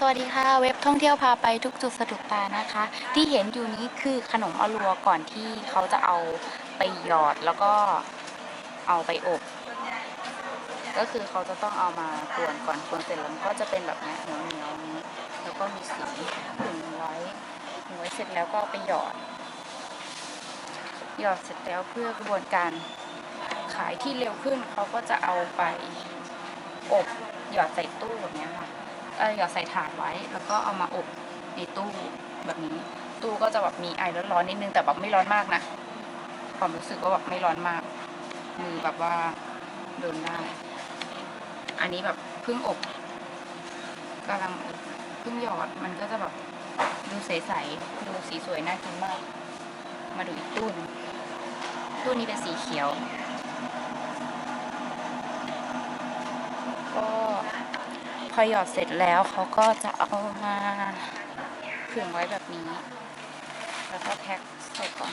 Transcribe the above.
สวัสดีค่ะ เว็บท่องเที่ยวพาไปทุกจุดสะดุดตานะคะ ที่เห็นอยู่นี้คือขนมอลัวก่อนที่เขาจะเอาไปหยอดแล้วก็เอาไปอบ ก็คือเขาจะต้องเอามากวนก่อนกวนเสร็จแล้วก็จะเป็นแบบเนี้ยเหนียวเหนียวๆนี้แล้วก็มีสีขึงไว้ขึงไว้เสร็จแล้วก็ไปหยอด หยอดเสร็จแล้วเพื่อกระบวนการขายที่เร็วขึ้นเขาก็จะเอาไปอบหยอดใส่ตู้แบบเนี้ยค่ะ หยอดใส่ถาดไว้ แล้วก็เอามาอบในตู้แบบนี้ ตู้ก็จะแบบมีไอร้อนๆนิดนึงแต่แบบไม่ร้อนมากนะความรู้สึกว่าแบบไม่ร้อนมากมือแบบว่าโดนได้ อันนี้แบบเพิ่งอบกำลังเพิ่งหยอดมันก็จะแบบดูใสๆดูสีสวยน่ากินมาก มาดูอีกตู้นตู้นี้เป็นสีเขียว ก็พ อหยอดเสร็จแล้วเขาก็จะเอามาผึ่งไว้แบบนี้ แล้วก็แพ็คใส่ก่อน